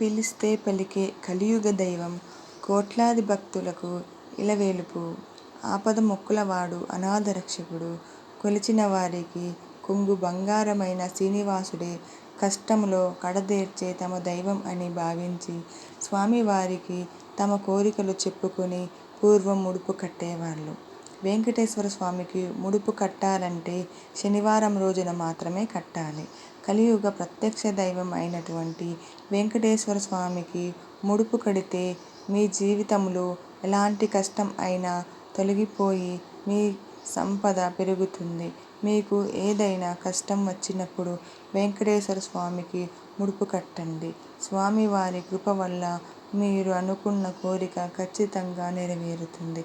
పిలిస్తే పలికే కలియుగ దైవం కోట్లాది భక్తులకు ఇలవేలుపు ఆపదమొక్కులవాడు అనాథ రక్షకుడు కొలిచిన వారికి కొంగు బంగారమైన శ్రీనివాసుడే కష్టంలో కడదేర్చే తమ దైవం అని భావించి స్వామివారికి తమ కోరికలు చెప్పుకుని పూర్వం ముడుపు కట్టేవాళ్ళు. వేంకటేశ్వర స్వామికి ముడుపు కట్టాలంటే శనివారం రోజున మాత్రమే కట్టాలి. కలియుగ ప్రత్యక్ష దైవం అయినటువంటి వెంకటేశ్వర స్వామికి ముడుపు కడితే మీ జీవితంలో ఎలాంటి కష్టం అయినా తొలగిపోయి మీ సంపద పెరుగుతుంది. మీకు ఏదైనా కష్టం వచ్చినప్పుడు వెంకటేశ్వర స్వామికి ముడుపు కట్టండి. స్వామివారి కృప వల్ల మీరు అనుకున్న కోరిక ఖచ్చితంగా నెరవేరుతుంది.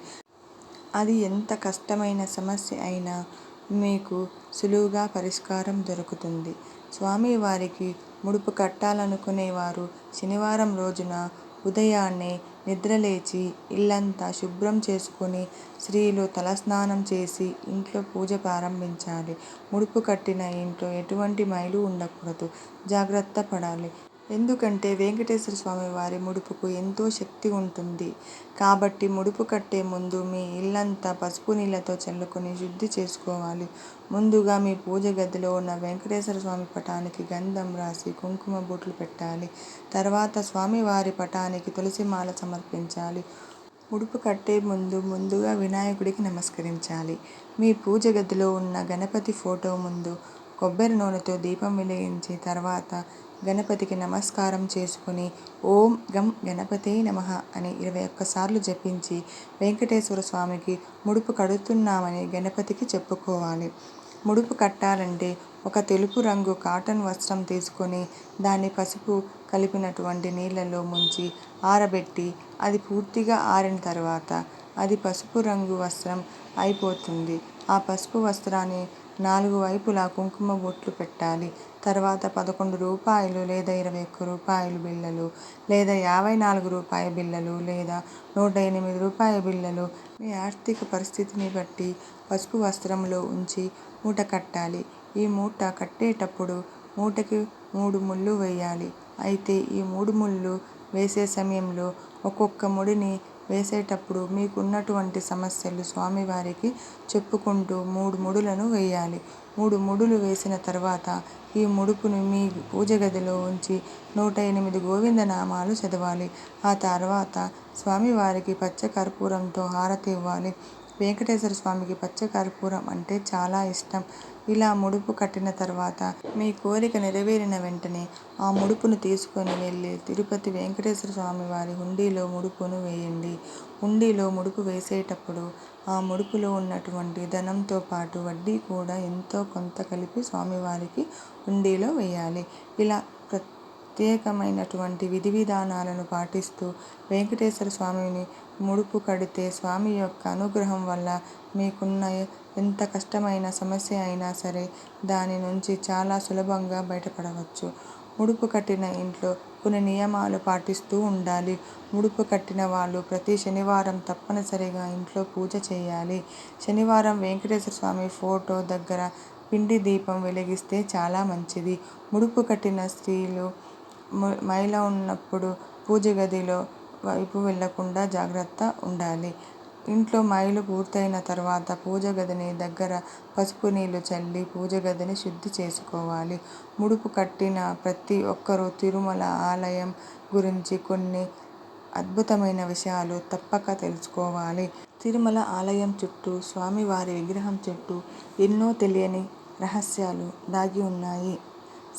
అది ఎంత కష్టమైన సమస్య అయినా మీకు సులువుగా పరిష్కారం దొరుకుతుంది. స్వామివారికి ముడుపు కట్టాలనుకునేవారు శనివారం రోజున ఉదయాన్నే నిద్రలేచి ఇల్లంతా శుభ్రం చేసుకుని స్త్రీలు తలస్నానం చేసి ఇంట్లో పూజ ప్రారంభించాలి. ముడుపు కట్టిన ఇంట్లో ఎటువంటి మైలు ఉండకూడదు. జాగ్రత్త పడాలి. ఎందుకంటే వేంకటేశ్వర స్వామివారి ముడుపుకు ఎంతో శక్తి ఉంటుంది. కాబట్టి ముడుపు కట్టే ముందు మీ ఇల్లంతా పసుపు నీళ్ళతో చల్లుకొని శుద్ధి చేసుకోవాలి. ముందుగా మీ పూజ గదిలో ఉన్న వేంకటేశ్వర స్వామి పటానికి గంధం రాసి కుంకుమ బొట్లు పెట్టాలి. తర్వాత స్వామివారి పటానికి తులసి మాల సమర్పించాలి. ముడుపు కట్టే ముందు ముందుగా వినాయకుడికి నమస్కరించాలి. మీ పూజ గదిలో ఉన్న గణపతి ఫోటో ముందు కొబ్బరి నూనెతో దీపం వెలిగించి తర్వాత గణపతికి నమస్కారం చేసుకుని ఓం గం గణపతే నమః అని ఇరవై ఒక్కసార్లు జపించి వేంకటేశ్వర స్వామికి ముడుపు కడుతున్నామని గణపతికి చెప్పుకోవాలి. ముడుపు కట్టాలంటే ఒక తెలుపు రంగు కాటన్ వస్త్రం తీసుకొని దాన్ని పసుపు కలిపినటువంటి నీళ్ళలో ముంచి ఆరబెట్టి అది పూర్తిగా ఆరిన తర్వాత అది పసుపు రంగు వస్త్రం అయిపోతుంది. ఆ పసుపు వస్త్రాన్ని నాలుగు వైపులా కుంకుమ బొట్లు పెట్టాలి. తర్వాత పదకొండు రూపాయలు లేదా ఇరవై ఒక్క రూపాయలు బిళ్ళలు లేదా యాభై నాలుగు రూపాయల బిళ్ళలు లేదా నూట ఎనిమిది రూపాయ బిళ్ళలు మీ ఆర్థిక పరిస్థితిని బట్టి పసుపు వస్త్రంలో ఉంచి మూట కట్టాలి. ఈ మూట కట్టేటప్పుడు మూటకి మూడు ముళ్ళు వేయాలి. అయితే ఈ మూడు ముళ్ళు వేసే సమయంలో ఒక్కొక్క ముడిని వేసేటప్పుడు మీకున్నటువంటి సమస్యలు స్వామివారికి చెప్పుకుంటూ మూడు ముడులను వేయాలి. మూడు ముడులు వేసిన తర్వాత ఈ ముడుపుని మీ పూజ గదిలో ఉంచి నూట ఎనిమిది గోవింద నామాలు చదవాలి. ఆ తర్వాత స్వామివారికి పచ్చ కర్పూరంతో హారతి ఇవ్వాలి. వేంకటేశ్వర స్వామికి పచ్చ కర్పూరం అంటే చాలా ఇష్టం. ఇలా ముడుపు కట్టిన తర్వాత మీ కోరిక నెరవేరిన వెంటనే ఆ ముడుపును తీసుకొని వెళ్ళి తిరుపతి వేంకటేశ్వర స్వామివారి హుండీలో ముడుపును వేయండి. హుండీలో ముడుపు వేసేటప్పుడు ఆ ముడుపులో ఉన్నటువంటి ధనంతో పాటు వడ్డీ కూడా ఎంతో కొంత కలిపి స్వామివారికి హుండీలో వేయాలి. ఇలా ప్రత్యేకమైనటువంటి విధి విధానాలను పాటిస్తూ వేంకటేశ్వర స్వామిని ముడుపు కడితే స్వామి యొక్క అనుగ్రహం వల్ల మీకున్న ఎంత కష్టమైన సమస్య అయినా సరే దాని నుంచి చాలా సులభంగా బయటపడవచ్చు. ముడుపు కట్టిన ఇంట్లో కొన్ని నియమాలు పాటిస్తూ ఉండాలి. ముడుపు కట్టిన వాళ్ళు ప్రతి శనివారం తప్పనిసరిగా ఇంట్లో పూజ చేయాలి. శనివారం వేంకటేశ్వర స్వామి ఫోటో దగ్గర పిండి దీపం వెలిగిస్తే చాలా మంచిది. ముడుపు కట్టిన స్త్రీలు మైల ఉన్నప్పుడు పూజ గదిలో వైపు వెళ్ళకుండా జాగ్రత్త ఉండాలి. ఇంట్లో మైలు పూర్తయిన తర్వాత పూజ గదిని దగ్గర పసుపు నీళ్ళు చల్లి పూజ గదిని శుద్ధి చేసుకోవాలి. ముడుపు కట్టిన ప్రతి ఒక్కరూ తిరుమల ఆలయం గురించి కొన్ని అద్భుతమైన విషయాలు తప్పక తెలుసుకోవాలి. తిరుమల ఆలయం చుట్టూ స్వామివారి విగ్రహం చుట్టూ ఎన్నో తెలియని రహస్యాలు దాగి ఉన్నాయి.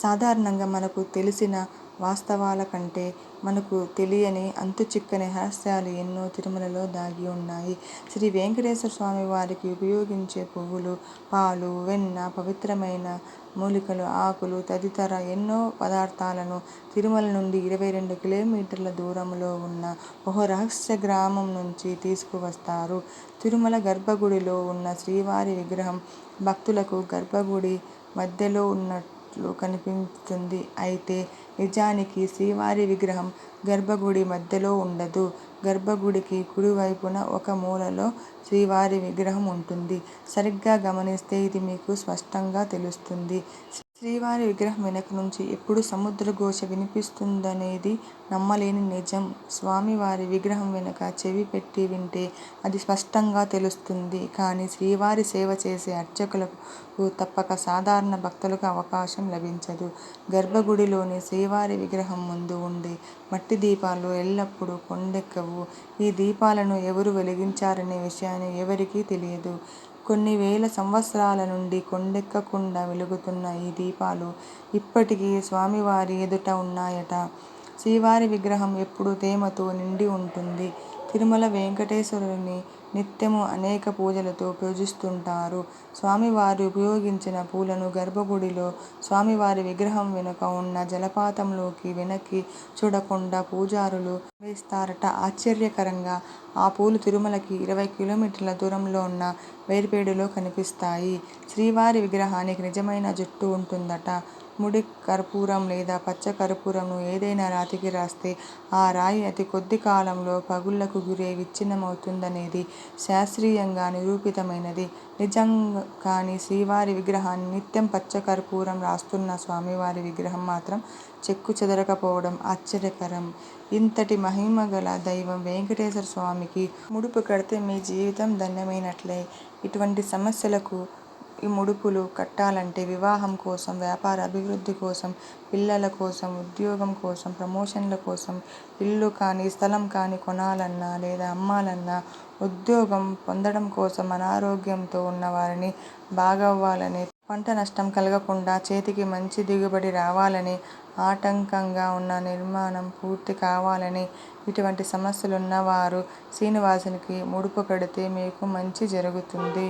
సాధారణంగా మనకు తెలిసిన వాస్తవాల కంటే మనకు తెలియని అంతుచిక్కని రహస్యాలు ఎన్నో తిరుమలలో దాగి ఉన్నాయి. శ్రీ వేంకటేశ్వర స్వామివారికి ఉపయోగించే పువ్వులు, పాలు, వెన్న, పవిత్రమైన మూలికలు, ఆకులు తదితర ఎన్నో పదార్థాలను తిరుమల నుండి ఇరవై రెండు కిలోమీటర్ల దూరంలో ఉన్న ఒక రహస్య గ్రామం నుంచి తీసుకువస్తారు. తిరుమల గర్భగుడిలో ఉన్న శ్రీవారి విగ్రహం భక్తులకు గర్భగుడి మధ్యలో ఉన్నట్లు కనిపిస్తుంది. అయితే నిజానికి శ్రీవారి విగ్రహం గర్భగుడి మధ్యలో ఉండదు. గర్భగుడికి కుడివైపున ఒక మూలలో శ్రీవారి విగ్రహం ఉంటుంది. సరిగ్గా గమనిస్తే ఇది మీకు స్పష్టంగా తెలుస్తుంది. శ్రీవారి విగ్రహం వెనక నుంచి ఎప్పుడు సముద్రఘోష వినిపిస్తుందనేది నమ్మలేని నిజం. స్వామివారి విగ్రహం వెనుక చెవి పెట్టి వింటే అది స్పష్టంగా తెలుస్తుంది. కానీ శ్రీవారి సేవ చేసే అర్చకులకు తప్పక సాధారణ భక్తులకు అవకాశం లభించదు. గర్భగుడిలోని శ్రీవారి విగ్రహం ముందు ఉండే మట్టి దీపాలు ఎల్లప్పుడూ కొండెక్కవు. ఈ దీపాలను ఎవరు వెలిగించారనే విషయాన్ని ఎవరికీ తెలియదు. కొన్ని వేల సంవత్సరాల నుండి కొండెక్కకుండా వెలుగుతున్న ఈ దీపాలు ఇప్పటికీ స్వామివారి ఎదుట ఉన్నాయట. శ్రీవారి విగ్రహం ఎప్పుడూ తేమతో నిండి ఉంటుంది. తిరుమల వేంకటేశ్వరుని నిత్యము అనేక పూజలతో పూజిస్తుంటారు. స్వామివారు ఉపయోగించిన పూలను గర్భగుడిలో స్వామివారి విగ్రహం వెనుక ఉన్న జలపాతంలోకి వెనక్కి చూడకుండా పూజారులు వేస్తారట. ఆశ్చర్యకరంగా ఆ పూలు తిరుమలకి ఇరవై కిలోమీటర్ల దూరంలో ఉన్న వేర్పేడులో కనిపిస్తాయి. శ్రీవారి విగ్రహానికి నిజమైన జుట్టు ఉంటుందట. ముడి కర్పూరం లేదా పచ్చ కర్పూరంను ఏదైనా రాతికి రాస్తే ఆ రాయి అతి కొద్ది కాలంలో పగుళ్ళకు గురై విచ్ఛిన్నమవుతుందనేది శాస్త్రీయంగా నిరూపితమైనది నిజం. కానీ శ్రీవారి విగ్రహాన్ని నిత్యం పచ్చ కర్పూరం రాస్తున్న స్వామివారి విగ్రహం మాత్రం చెక్కు చెదరకపోవడం ఆశ్చర్యకరం. ఇంతటి మహిమ గల దైవం వేంకటేశ్వర స్వామికి ముడుపు కడితే మీ జీవితం ధన్యమైనట్లే. ఇటువంటి సమస్యలకు ముడుపులు కట్టాలంటే వివాహం కోసం, వ్యాపార అభివృద్ధి కోసం, పిల్లల కోసం, ఉద్యోగం కోసం, ప్రమోషన్ల కోసం, ఇల్లు కానీ, స్థలం కానీ కొనాలన్నా లేదా అమ్మాలన్నా, ఉద్యోగం పొందడం కోసం, అనారోగ్యంతో ఉన్నవారిని బాగవ్వాలని, పంట నష్టం కలగకుండా చేతికి మంచి దిగుబడి రావాలని, ఆటంకంగా ఉన్న నిర్మాణం పూర్తి కావాలని ఇటువంటి సమస్యలున్నవారు శ్రీనివాసునికి ముడుపు కడితే మీకు మంచి జరుగుతుంది.